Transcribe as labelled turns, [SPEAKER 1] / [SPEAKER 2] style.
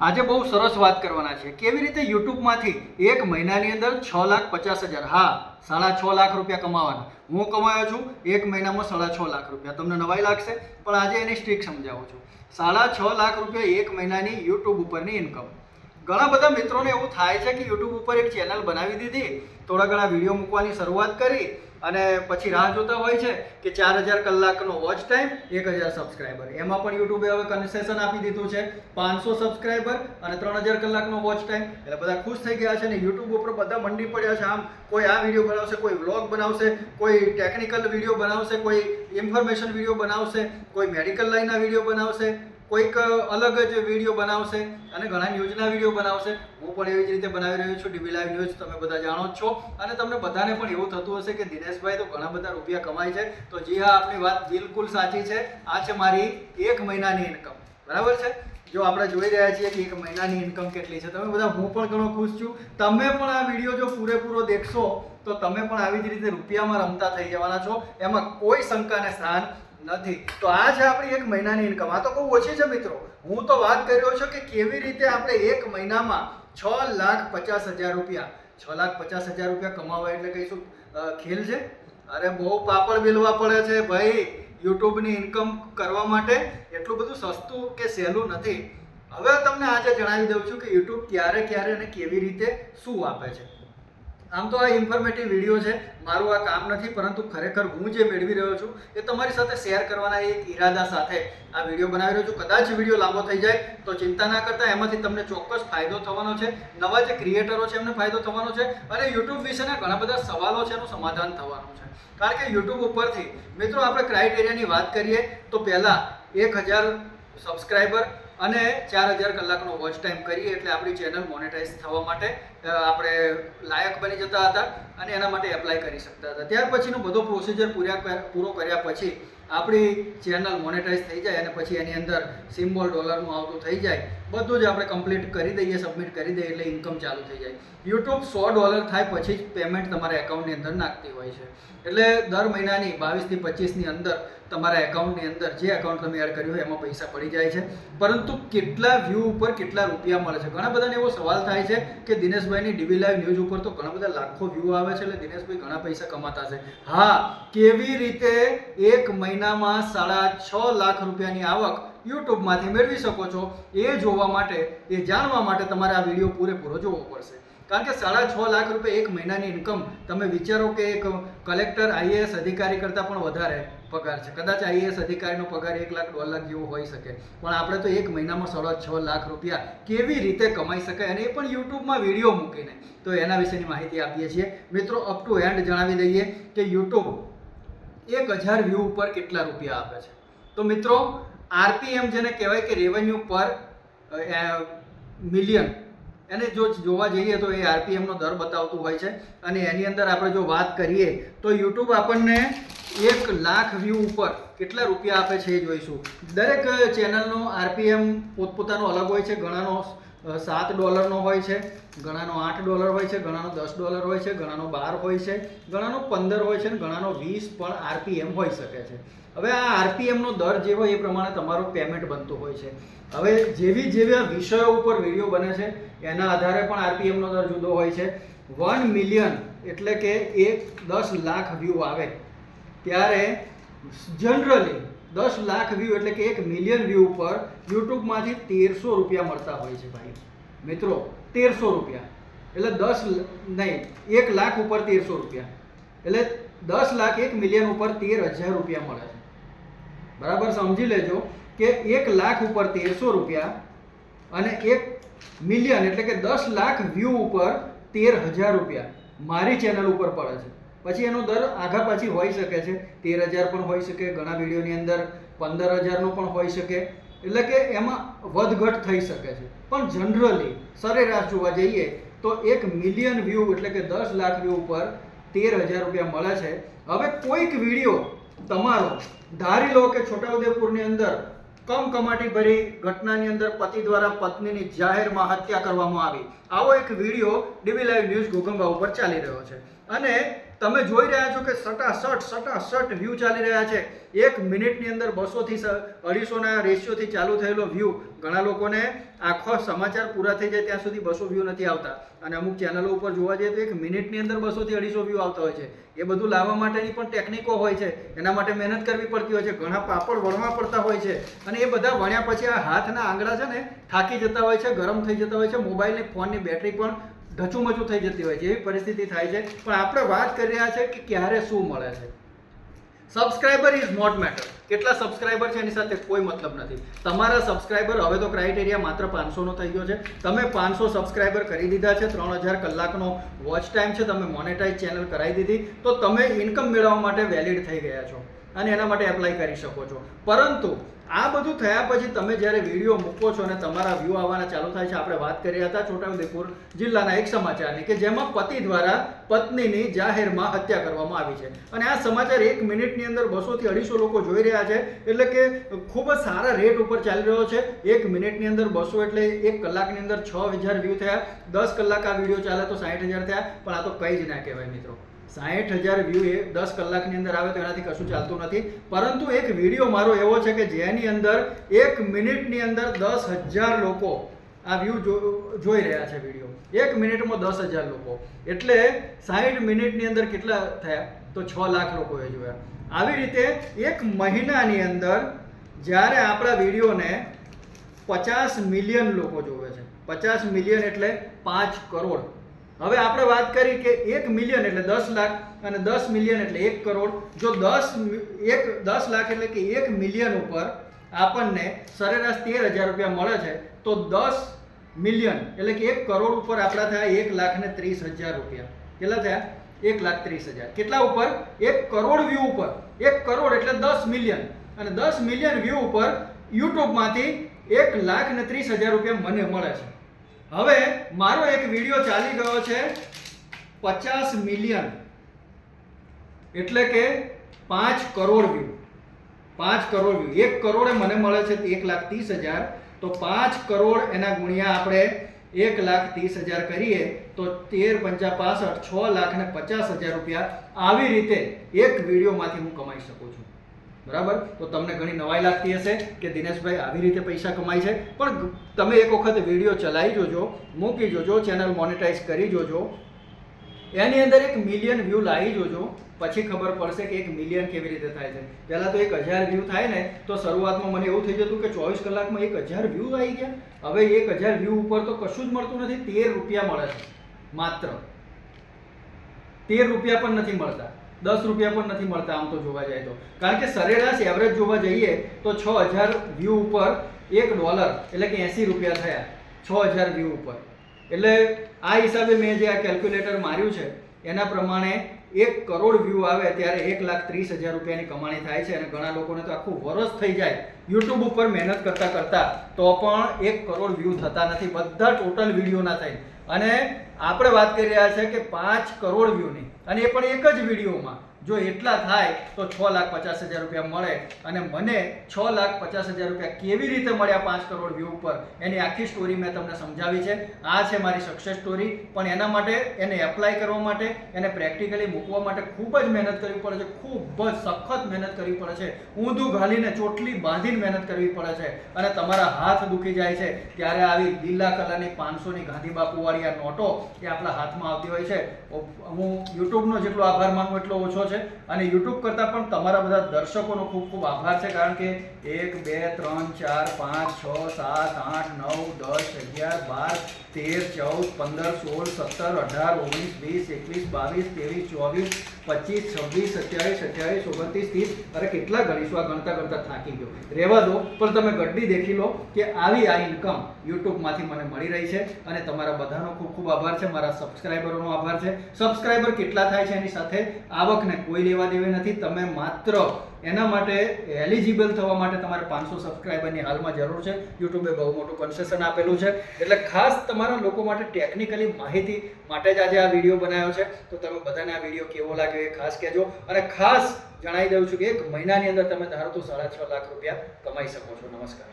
[SPEAKER 1] આજે બહુ સરસ વાત કરવાના છે. કેવી રીતે યુટ્યુબમાંથી એક મહિનાની અંદર છ લાખ પચાસ હજાર? હા, સાડા છ લાખ રૂપિયા કમાવાના. હું કમાયો છું, એક મહિનામાં સાડા છ લાખ રૂપિયા. તમને નવાઈ લાગશે, પણ આજે એની સ્ટ્રીક સમજાવું છું. સાડા છ લાખ રૂપિયા એક મહિનાની યુટ્યુબ ઉપરની ઇન્કમ ઘણા બધા મિત્રોને એવું થાય છે કે યુટ્યુબ ઉપર એક ચેનલ બનાવી દીધી, થોડા ઘણા વીડિયો મૂકવાની શરૂઆત કરી અને પછી રાહ જોતા હોય છે કે ચાર હજાર કલાકનો વોચ ટાઈમ એક હજાર સબસ્ક્રાઈબર એમાં પણ યુટ્યુબે હવે કન્સેશન આપી દીધું છે. પાંચસો સબસ્ક્રાઈબર અને ત્રણ હજાર કલાકનો વોચ ટાઈમ એટલે બધા ખુશ થઈ ગયા છે ને યુટ્યુબ ઉપર બધા મંડી પડ્યા છે. આમ કોઈ આ વીડિયો બનાવશે, કોઈ વ્લોગ બનાવશે, કોઈ ટેકનિકલ વીડિયો બનાવશે, કોઈ ઇન્ફોર્મેશન વીડિયો બનાવશે, કોઈ મેડિકલ લાઈનના વીડિયો બનાવશે. કોઈક અલગ જ વીડિયો બનાવશે અને ઘણા ન્યૂઝના વીડિયો બનાવશે. હું પણ એવી જ રીતે બનાવી રહ્યો છું ડીબી લાઈવ ન્યૂઝ, તમે બધા જાણો જ છો. અને તમને બધાને પણ એવું થતું હશે કે દિનેશભાઈ તો ઘણા બધા રૂપિયા કમાય છે. તો જી હા આપણી વાત બિલકુલ સાચી છે. આ છે મારી એક મહિનાની ઇન્કમ બરાબર છે? જો આપણે જોઈ રહ્યા છીએ કે એક મહિનાની ઇન્કમ કેટલી છે. તમે બધા, હું પણ ઘણો ખુશ છું. તમે પણ આ વીડિયો જો પૂરેપૂરો દેખશો, તો તમે પણ આવી જ રીતે રૂપિયામાં રમતા થઈ જવાના છો. એમાં કોઈ શંકાને સ્થાન નથી. તો આ છે આપણી એક મહિનાની ઇન્કમ આ તો બહુ ઓછી છે મિત્રો. હું તો વાત કરી રહ્યો છું કે કેવી રીતે આપણે એક મહિનામાં છ લાખ પચાસ હજાર રૂપિયા, છ લાખ પચાસ હજાર રૂપિયા કમાવા એટલે કઈ શું ખેલ છે? અરે બહુ પાપડ બેલવા પડે છે ભાઈ. યુટ્યુબની ઇન્કમ કરવા માટે એટલું બધું સસ્તું કે સહેલું નથી. હવે તમને આજે જણાવી દઉં છું કે યુટ્યુબ ક્યારે ક્યારે અને કેવી રીતે શું આપે છે. આમ તો આ ઇન્ફોર્મેટિવ વીડિયો છે, મારું આ કામ નથી, પરંતુ ખરેખર હું જે મેળવી રહ્યો છું, એ તમારી સાથે શેર કરવાના એક ઈરાદા સાથે આ વીડિયો બનાવી રહ્યો છું. કદાચ વીડિયો લાંબો થઈ જાય, તો ચિંતા ના કરતા, એમાંથી તમને ચોક્કસ ફાયદો થવાનો છે. નવા જે ક્રિએટરો છે, એમને ફાયદો થવાનો છે, અને યુટ્યુબ વિશેના ઘણા બધા સવાલો છે, એનું સમાધાન થવાનું છે. કારણ કે યુટ્યુબ ઉપરથી, મિત્રો, આપણે ક્રાઇટેરિયાની વાત કરીએ, તો પહેલાં એક હજાર સબસ્ક્રાઈબર અને ચાર હજાર કલાકનો વોચ ટાઈમ કરીએ એટલે આપણી ચેનલ મોનેટાઈઝ થવા માટે આપણે લાયક બની જતા હતા અને એના માટે એપ્લાય કરી શકતા હતા. ત્યાર પછીનો બધો પ્રોસિજર પૂરા પૂરો કર્યા પછી આપણી ચેનલ મોનેટાઈઝ થઈ જાય અને પછી એની અંદર સિમ્બોલ ડોલરનું આવતું થઈ જાય. બધું જ આપણે કમ્પ્લીટ કરી દઈએ સબમિટ કરી દઈએ એટલે ઇન્કમ ચાલુ થઈ જાય. યુટ્યુબ સો ડોલર થાય પછી જ પેમેન્ટ તમારા એકાઉન્ટની અંદર નાખતી હોય છે. એટલે દર મહિનાની બાવીસથી પચીસની અંદર તમારા એકાઉન્ટની અંદર જે એકાઉન્ટ તમે એડ કર્યું હોય એમાં પૈસા પડી જાય છે. પરંતુ કેટલા વ્યૂ ઉપર કેટલા રૂપિયા મળે છે? ઘણા બધાને એવો સવાલ થાય છે કે દિનેશભાઈની ડીબી લાઈવ ન્યૂઝ ઉપર તો ઘણા બધા લાખો વ્યૂ આવે છે એટલે દિનેશભાઈ ઘણા પૈસા કમાતા છે હા, કેવી રીતે એક મહિનામાં સાડા છ લાખ રૂપિયાની આવક યુટ્યુબમાંથી મેળવી શકો છો એ જોવા માટે, એ જાણવા માટે તમારે આ વીડિયો પૂરેપૂરો જોવો પડશે. કારણ કે સાડા છ લાખ રૂપિયા એક મહિનાની ઇન્કમ તમે વિચારો કે એક કલેક્ટર આઈએએસ અધિકારી કરતાં પણ વધારે. પગાર છે. કદાચ આઈએએસ અધિકારીનો પગાર એક લાખ ડોલર જેવો હોઈ શકે. પણ આપણે તો એક મહિનામાં સાડા છ લાખ રૂપિયા કેવી રીતે કમાઈ શકાય અને એ પણ યુટ્યુબમાં વીડિયો મૂકીને. તો એના વિશેની માહિતી આપીએ છીએ. મિત્રો અપ ટુ એન્ડ જણાવી દઈએ કે યુટ્યુબ એક હજાર વ્યૂ ઉપર કેટલા રૂપિયા આપે છે. તો મિત્રો, આરપીએમ જેને કહેવાય કે રેવન્યુ પર મિલિયન એને જો જોવા જઈએ તો એ આરપીએમનો દર બતાવતું હોય છે. અને એની અંદર આપણે જો વાત કરીએ તો યુટ્યુબ આપણને એક લાખ વ્યૂ ઉપર કેટલા રૂપિયા આપે છે એ જોઈશું. દરેક ચેનલનો આરપીએમ પોતપોતાનો અલગ હોય છે. ઘણાનો સાત ડોલરનો હોય છે. ઘણાનો આઠ ડોલર હોય છે. ઘણાનો દસ ડોલર હોય છે. ઘણાનો બાર હોય છે. ઘણાનો પંદર હોય છે અને ઘણાનો વીસ પણ આરપીએમ હોઈ શકે છે. હવે આ આરપીએમનો દર જે હોય એ પ્રમાણે તમારું પેમેન્ટ બનતું હોય છે. હવે જેવી જેવા વિષયો ઉપર વીડિયો બને છે, એના આધારે પણ આરપીએમનો દર જુદો હોય છે. વન મિલિયન એટલે કે એક દસ લાખ વ્યૂ આવે. ત્યારે જનરલી દસ લાખ વ્યૂ એટલે કે એક મિલિયન વ્યૂ ઉપર યુટ્યુબમાંથી તેરસો રૂપિયા મળતા હોય છે ભાઈ. મિત્રો, તેરસો રૂપિયા. એટલે દસ નહીં, એક લાખ ઉપર તેરસો રૂપિયા. એટલે દસ લાખ એક મિલિયન ઉપર તેર હજાર રૂપિયા મળે છે. બરાબર સમજી લેજો કે એક લાખ ઉપર તેરસો રૂપિયા અને એક મિલિયન એટલે કે દસ લાખ વ્યૂ ઉપર તેર હજાર રૂપિયા મારી ચેનલ ઉપર પડે છે. પછી એનો દર આઘા પાછી હોઈ શકે છે. તેર હજાર પણ હોઈ શકે, ઘણા વિડીયોની અંદર પંદર હજારનો પણ હોઈ શકે. એટલે કે એમાં વધઘટ થઈ શકે છે. પણ જનરલી સરેરાશ જોવા જઈએ તો એક મિલિયન વ્યૂ એટલે કે દસ લાખ વ્યૂ ઉપર તેર હજાર રૂપિયા મળે છે. હવે કોઈક વીડિયો તમારો, ધારી લો કે છોટાઉદેપુરની અંદર કમ કમાટી ભરી ઘટનાની અંદર પતિ દ્વારા પત્નીની જાહેરમાં હત્યા કરવામાં આવી. આવો એક video DB live news Gogamba ઉપર ચાલી રહ્યો છે. અને તમે જોઈ રહ્યા છો કે સટાસટ સટાસટ વ્યૂ ચાલી રહ્યા છે. એક મિનિટની અંદર બસોથી અઢીસોના રેશિયોથી ચાલુ થયેલો વ્યૂ ઘણા લોકોને આખો સમાચાર પૂરા થઈ જાય ત્યાં સુધી બસો વ્યૂ નથી આવતા. અને અમુક ચેનલો ઉપર જોવા જઈએ તો એક મિનિટની અંદર બસોથી અઢીસો વ્યૂ આવતા હોય છે. એ બધું લાવવા માટેની પણ ટેકનિકો હોય છે. એના માટે મહેનત કરવી પડતી હોય છે. ઘણા પાપડ વણવા પડતા હોય છે. અને એ બધા વણ્યા પછી આ હાથના આંગળા છે ને થાકી જતા હોય છે, ગરમ થઈ જતા હોય છે. મોબાઈલની ફોનની બેટરી પણ ઢચુમચું થઈ જતી હોય છે, એવી પરિસ્થિતિ થાય છે. પણ આપણે વાત કરી રહ્યા છે કે ક્યારે શું મળે છે. સબસ્ક્રાઈબર ઇઝ નોટ મેટર કેટલા સબસ્ક્રાઈબર છે એની સાથે કોઈ મતલબ નથી. તમારા સબસ્ક્રાઇબર હવે તો ક્રાઇટેરિયા માત્ર પાંચસોનો થઈ ગયો છે. તમે પાંચસો સબસ્ક્રાઈબર કરી દીધા છે, ત્રણ હજાર કલાકનો વોચ ટાઈમ છે, તમે મોનેટાઇઝ ચેનલ કરાવી દીધી. તો તમે ઇન્કમ મેળવવા માટે વેલિડ થઈ ગયા છો. અને એના માટે એપ્લાય કરી શકો છો. પરંતુ આ બધું થયા પછી તમે જ્યારે વીડિયો મૂકો છો અને તમારા વ્યૂ આવવાના ચાલુ થાય છે, આપણે વાત કરી હતા છોટાઉદેપુર જિલ્લાના એક સમાચારની કે જેમાં પતિ દ્વારા પત્નીની જાહેરમાં હત્યા કરવામાં આવી છે. અને આ સમાચાર એક મિનિટની અંદર બસોથી અઢીસો લોકો જોઈ રહ્યા છે, એટલે કે ખૂબ જ સારા રેટ ઉપર ચાલી રહ્યો છે. એક મિનિટની અંદર બસો એટલે એક કલાકની અંદર છ હજાર વ્યૂ થયા. દસ કલાક આ વીડિયો ચાલે તો સાઠ હજાર થયા, પણ આ તો કંઈ જ ના કહેવાય મિત્રો. સાઠ હજાર વ્યૂ એ દસ કલાકની અંદર આવે તો એનાથી કશું ચાલતું નથી. પરંતુ એક વીડિયો મારો એવો છે કે જેની અંદર એક મિનિટની અંદર દસ હજાર લોકો આ વ્યૂ જોઈ રહ્યા છે વીડિયો એક મિનિટમાં દસ હજાર લોકો. એટલે સાઠ મિનિટની અંદર કેટલા થયા? તો છ લાખ લોકોએ જોયા. આવી રીતે એક મહિનાની અંદર જ્યારે આપણા વિડીયોને પચાસ મિલિયન લોકો જોવે છે. પચાસ મિલિયન એટલે પાંચ કરોડ. હવે આપણે વાત કરી કે એક મિલિયન એટલે દસ લાખ અને દસ મિલિયન એટલે એક કરોડ. જો દસ એક, દસ લાખ એટલે કે એક મિલિયન ઉપર આપણને સરેરાશ તેર હજાર રૂપિયા મળે છે, તો દસ મિલિયન એટલે કે એક કરોડ ઉપર આપણા થયા એક લાખ ને ત્રીસ હજાર રૂપિયા. કેટલા થયા? એક લાખ ત્રીસ હજાર. કેટલા ઉપર? એક કરોડ વ્યૂ ઉપર. એક કરોડ એટલે દસ મિલિયન અને દસ મિલિયન વ્યૂ ઉપર યુટ્યુબમાંથી એક લાખ ને ત્રીસ હજાર રૂપિયા મને મળે છે. હવે મારો એક વીડિયો ચાલી ગયો છે પચાસ મિલિયન એટલે કે પાંચ કરોડ વ્યૂ પાંચ કરોડ વ્યૂ એક કરોડે મને મળે છે એક લાખ ત્રીસ હજાર. તો પાંચ કરોડ એના ગુણ્યા આપણે એક લાખ ત્રીસ હજાર કરીએ તો તેર પંચા પાસઠ છ લાખ ને પચાસ હજાર રૂપિયા. આવી રીતે એક વિડીયોમાંથી હું કમાઈ શકું છું. બરાબર? તો તમને ઘણી નવાઈ લાગતી હશે કે દિનેશભાઈ આવી રીતે પૈસા કમાય છે. પણ તમે એક વખત વીડિયો ચલાવી જોજો, મૂકી જોજો, ચેનલ મોનેટાઈઝ કરી જોજો. એની અંદર એક મિલિયન વ્યૂ લાવી જોજો. પછી ખબર પડશે કે એક મિલિયન કેવી રીતે થાય છે. પહેલાં તો એક હજાર વ્યૂ થાય ને, તો શરૂઆતમાં મને એવું થઈ જતું કે ચોવીસ કલાકમાં એક હજાર વ્યૂ આવી ગયા. હવે એક હજાર વ્યૂ ઉપર તો કશું જ મળતું નથી. તેર રૂપિયા મળે છે. માત્ર. તેર રૂપિયા પણ નથી મળતા. દસ રૂપિયા પણ નથી મળતા આમ તો જોવા જાય તો. કારણ કે સરેરાશ એવરેજ જોવા જઈએ તો છ હજાર વ્યૂ ઉપર એક ડોલર એટલે કે એંસી રૂપિયા થયા. છ હજાર વ્યૂ ઉપર. એટલે આ હિસાબે મેં જે આ કેલ્ક્યુલેટર માર્યું છે, એના પ્રમાણે એક કરોડ વ્યૂ આવે ત્યારે એક લાખ ત્રીસ હજાર રૂપિયાની કમાણી થાય છે અને ઘણા લોકોને તો આખું વરસ થઈ જાય યુટ્યુબ ઉપર મહેનત કરતાં કરતાં તો પણ એક કરોડ વ્યૂ થતા નથી. બધા ટોટલ વિડીયોના થાય. અને આપણે વાત કરી રહ્યા છે કે પાંચ કરોડ વ્યૂની અને એ પણ એક જ વિડીયોમાં. જો એટલા થાય તો છ લાખ પચાસ હજાર રૂપિયા મળે. અને મને છ લાખ પચાસ હજાર રૂપિયા કેવી રીતે મળ્યા પાંચ કરોડ વ્યૂ ઉપર? એની આખી સ્ટોરી મેં તમને સમજાવી છે. આ છે મારી સક્સેસ સ્ટોરી પણ એના માટે એને એપ્લાય કરવા માટે, એને પ્રેક્ટિકલી મૂકવા માટે ખૂબ જ મહેનત કરવી પડે છે. ખૂબ જ સખત મહેનત કરવી પડે છે. ઊંધું ઘાલીને ચોટલી બાંધીને મહેનત કરવી પડે છે. અને તમારા હાથ દુખી જાય છે. ત્યારે આવી લીલા કલરની પાંચસોની ગાંધી બાપુવાળી આ નોટો એ આપણા હાથમાં આવતી હોય છે. હું યુટ્યુબનો જેટલો આભાર માનું એટલો ઓછો છે અને યુટ્યુબ કરતાં પણ તમારા બધા દર્શકોનો ખૂબ ખૂબ આભાર છે કારણ કે એક, બે, ત્રણ, ચાર, પાંચ, છ, સાત, આઠ, નવ, દસ, અગિયાર, બાર, તેર, ચૌદ, પંદર, સોળ, સત્તર, અઢાર, ઓગણીસ, વીસ, એકવીસ, બાવીસ, ત્રેવીસ, ચોવીસ, પચીસ, છવ્વીસ, સત્યાવીસ, અઠ્યાવીસ, ઓગણત્રીસ, ત્રીસ, અરે કેટલા ગણીશું આ ગણતા ગણતા થાકી ગયો. રહેવા દો, પણ તમે ગડ્ડી દેખી લો કે આવી આ ઇન્કમ યુટ્યુબમાંથી મને મળી રહી છે અને તમારા બધાનો ખૂબ ખૂબ આભાર છે, મારા સબસ્ક્રાઈબરોનો આભાર છે. સબસ્ક્રાઈબર કેટલા થાય છે એની સાથે? આવકને કોઈ લેવા દેવી નથી. તમે માત્ર એના માટે એલિજિબલ થવા માટે તમારે પાંચસો સબસ્ક્રાઈબરની હાલમાં જરૂર છે. યુટ્યુબે બહુ મોટું કન્સેશન આપેલું છે. એટલે ખાસ તમારા લોકો માટે ટેકનિકલી માહિતી માટે જ આજે આ વીડિયો બનાવ્યો છે. તો તમે બધાને આ વીડિયો કેવો લાગ્યો એ ખાસ કહેજો. અને ખાસ જણાવી દઉં છું કે એક મહિનાની અંદર તમે ધારો તો સાડા છ લાખ રૂપિયા કમાઈ શકો છો. નમસ્કાર.